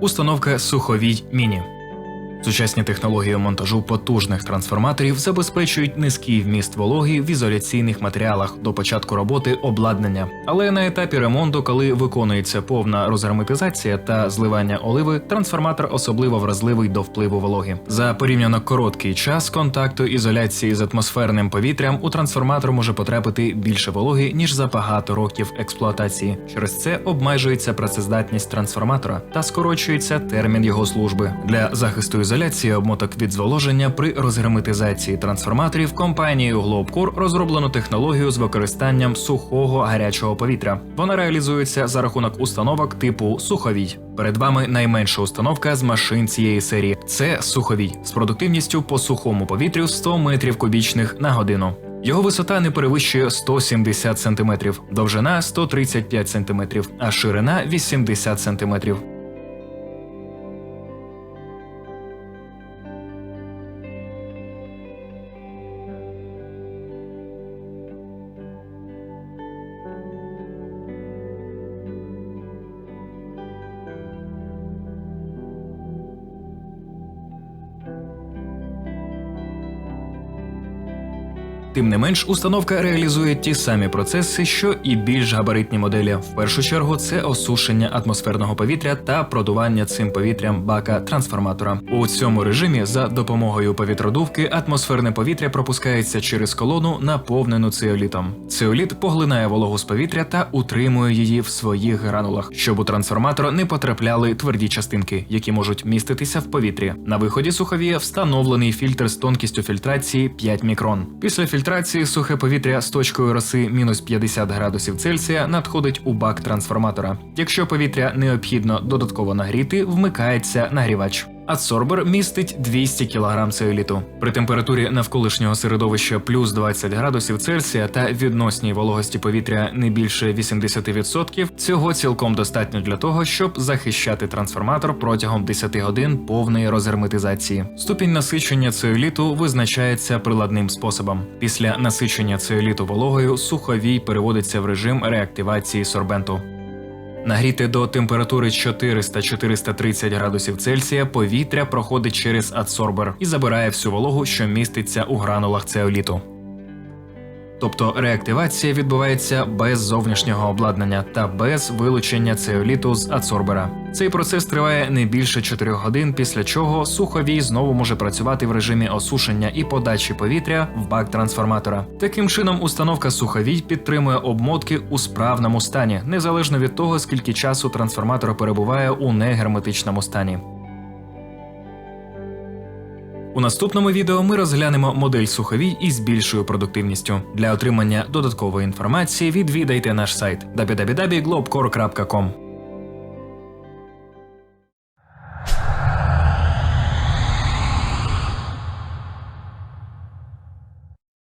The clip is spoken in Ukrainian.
Установка Суховій Міні. Сучасні технології монтажу потужних трансформаторів забезпечують низький вміст вологи в ізоляційних матеріалах до початку роботи обладнання. Але на етапі ремонту, коли виконується повна розгерметизація та зливання оливи, трансформатор особливо вразливий до впливу вологи. За порівняно короткий час контакту ізоляції з атмосферним повітрям у трансформатор може потрапити більше вологи ніж за багато років експлуатації. Через це обмежується працездатність трансформатора та скорочується термін його служби для захисту ізоляції обмоток від зволоження при розгерметизації трансформаторів компанією Globcore розроблено технологію з використанням сухого гарячого повітря. Вона реалізується за рахунок установок типу суховій. Перед вами найменша установка з машин цієї серії. Це суховій з продуктивністю по сухому повітрю 100 метрів кубічних на годину. Його висота не перевищує 170 см, довжина 135 см, а ширина 80 см. Тим не менш, установка реалізує ті самі процеси, що і більш габаритні моделі. В першу чергу це осушення атмосферного повітря та продування цим повітрям бака трансформатора. У цьому режимі за допомогою повітродувки атмосферне повітря пропускається через колону, наповнену циолітом. Циоліт поглинає вологу з повітря та утримує її в своїх гранулах, щоб у трансформатор не потрапляли тверді частинки, які можуть міститися в повітрі. На виході суховія встановлений фільтр з тонкістю фільтрації 5 мікрон. Після фільтрації сухе повітря з точкою роси мінус 50 градусів Цельсія надходить у бак трансформатора. Якщо повітря необхідно додатково нагріти, вмикається нагрівач. Адсорбер містить 200 кг цеоліту. При температурі навколишнього середовища плюс 20 градусів Цельсія та відносній вологості повітря не більше 80%, цього цілком достатньо для того, щоб захищати трансформатор протягом 10 годин повної розгерметизації. Ступінь насичення цеоліту визначається приладним способом. Після насичення цеоліту вологою суховій переводиться в режим реактивації сорбенту. Нагріти до температури 400-430 градусів Цельсія повітря проходить через адсорбер і забирає всю вологу, що міститься у гранулах цеоліту. Тобто реактивація відбувається без зовнішнього обладнання та без вилучення цеоліту з адсорбера. Цей процес триває не більше 4 годин, після чого суховій знову може працювати в режимі осушення і подачі повітря в бак трансформатора. Таким чином, установка суховій підтримує обмотки у справному стані, незалежно від того, скільки часу трансформатор перебуває у негерметичному стані. У наступному відео ми розглянемо модель суховій із більшою продуктивністю. Для отримання додаткової інформації відвідайте наш сайт www.globcore.com.